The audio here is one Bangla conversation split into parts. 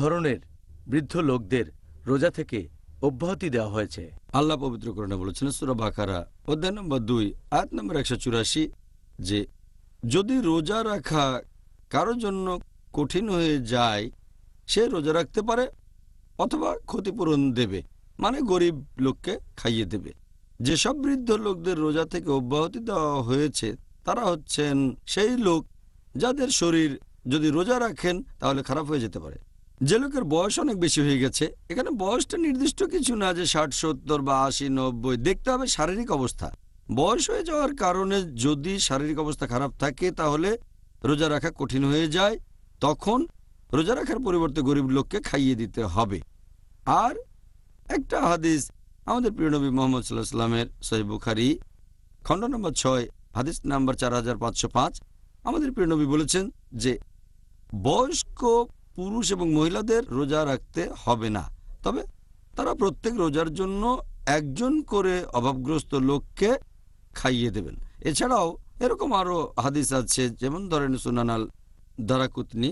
ধরনের বৃদ্ধ লোকদের রোজা থেকে অব্যাহতি দেওয়া হয়েছে। আল্লাহ পবিত্র করণে বলেছেন, সুরা বাকারা, অধ্যায় নম্বর দুই, আয়াত নম্বর একশো চুরাশি, যে যদি রোজা রাখা কারও জন্য কঠিন হয়ে যায়, সে রোজা রাখতে পারে অথবা ক্ষতিপূরণ দেবে মানে গরিব লোককে খাইয়ে দেবে। যেসব বৃদ্ধ লোকদের রোজা থেকে অব্যাহতি দেওয়া হয়েছে, তারা হচ্ছেন সেই লোক যাদের শরীর যদি রোজা রাখেন, তাহলে খারাপ হয়ে যেতে পারে। যে লোকের বয়স অনেক বেশি হয়ে গেছে, এখানে বয়সটা নির্দিষ্ট কিছু না যে ষাট, সত্তর বা আশি, নব্বই, দেখতে হবে শারীরিক অবস্থা। বয়স হয়ে যাওয়ার কারণে যদি শারীরিক অবস্থা খারাপ থাকে, তাহলে রোজা রাখা কঠিন হয়ে যায়। তখন রোজা রাখার পরিবর্তে গরিব লোককে খাইয়ে দিতে হবে। আর একটা হাদিস আমাদের প্রিয় নবী মোহাম্মদ সাল্লাহ সাল্লামের সহি বুখারি, খণ্ড নম্বর ছয়, হাদিস নাম্বার চার হাজার পাঁচশো পাঁচ। আমাদের প্রিয় নবী বলেছেন যে, বয়স্ক পুরুষ এবং মহিলাদের রোজা রাখতে হবে না। তবে তারা প্রত্যেক রোজার জন্য একজন করে অভাবগ্রস্ত লোককে খাইয়ে দেবেন। এছাড়াও এরকম আরও হাদিস আছে, যেমন ধরেন সুনানাল দারাকুতনি,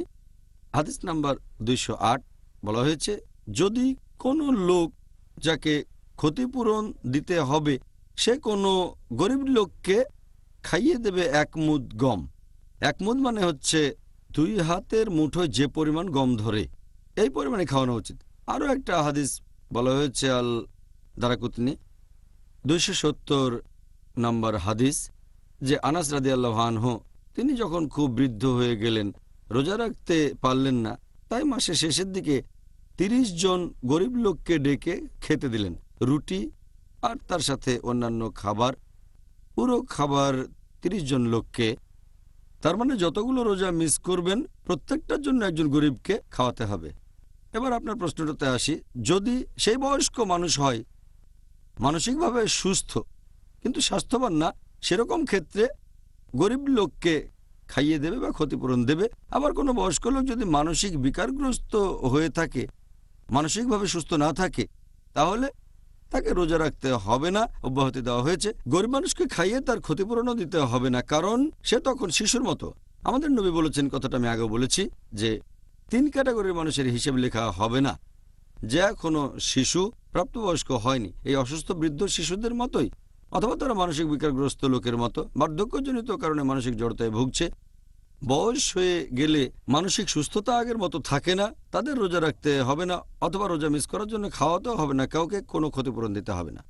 হাদিস নাম্বার দুইশো আট, বলা হয়েছে, যদি কোনো লোক যাকে ক্ষতিপূরণ দিতে হবে, সে কোনো গরিব লোককে খাইয়ে দেবে এক মুদ গম। এক মুদ মানে হচ্ছে দুই হাতের মুঠোয় যে পরিমাণ গম ধরে, এই পরিমাণে খাওয়ানো উচিত। আরও একটা হাদিস বলা হয়েছে আল দারাকুতনি, দুইশো সত্তর নম্বর হাদিস, যে আনাস রাদি আল্লাহানহ তিনি যখন খুব বৃদ্ধ হয়ে গেলেন, রোজা রাখতে পারলেন না, তাই মাসের শেষের দিকে তিরিশ জন গরিব লোককে ডেকে খেতে দিলেন, রুটি আর তার সাথে অন্যান্য খাবার। পুরো খাবার তিরিশ জন লোককে তার মানে যতগুলো রোজা মিস করবেন, প্রত্যেকটার জন্য একজন গরিবকে খাওয়াতে হবে। এবার আপনার প্রশ্নটাতে আসি, যদি সেই বয়স্ক মানুষ হয়, মানসিকভাবে সুস্থ, কিন্তু স্বাস্থ্যবান না, সেরকম ক্ষেত্রে গরিব লোককে খাইয়ে দেবে বা ক্ষতিপূরণ দেবে। আবার কোনো বয়স্ক লোক যদি মানসিক বিকারগ্রস্ত হয়ে থাকে, মানসিকভাবে সুস্থ না থাকে, তাহলে তাকে রোজা রাখতে হবে না, অব্যাহতি দেওয়া হয়েছে। গরিব মানুষকে খাইয়ে তার ক্ষতিপূরণও দিতে হবে না, কারণ সে তখন শিশুর মতো। আমাদের নবী বলেছেন, কথাটা আমি আগেও বলেছি, যে তিন ক্যাটাগরির মানুষের হিসেব লেখা হবে না। যে এখনও শিশু, প্রাপ্তবয়স্ক হয়নি, এই অসুস্থ বৃদ্ধ শিশুদের মতোই। অথবা তারা মানসিক বিকারগ্রস্ত লোকের মতো। বার্ধক্যজনিত কারণে মানসিক জড়তায় ভুগছে। বয়স হয়ে গেলে মানসিক সুস্থতা আগের মতো থাকে না, তাদের রোজা রাখতে হবে না, অথবা রোজা মিস করার জন্য খাওয়াতেও হবে না, কাউকে কোনো ক্ষতিপূরণ দিতে হবে না।